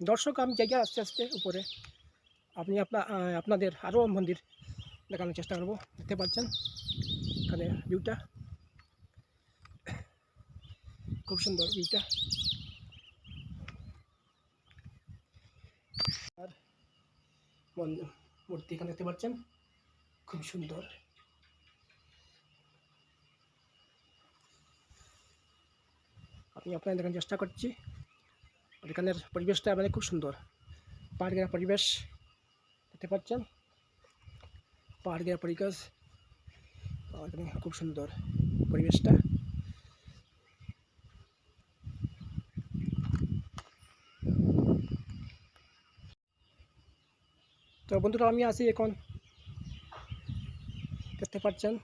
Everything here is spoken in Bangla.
দর্শক, আমি জায়গা আস্তে আস্তে উপরে। আপনি আপনার আপনাদের আরও মন্দির দেখানোর চেষ্টা করব। দেখতে পাচ্ছেন এখানে ভিউটা খুব সুন্দর ভিউটা আর মূর্তি এখানে দেখতে পাচ্ছেন। খুব সুন্দর। আমি আপনাদের দেখানোর চেষ্টা করছি। এখানের পরিবেশটা মানে খুব সুন্দর। পাহাড় পাহাড়ের পরিবেশ, দেখতে পাচ্ছেন? পাহাড়ের পরিবেশ এখানে খুব সুন্দর পরিবেশটা। তো বন্ধুরা, আমি আছি এখন। দেখতে পাচ্ছেন?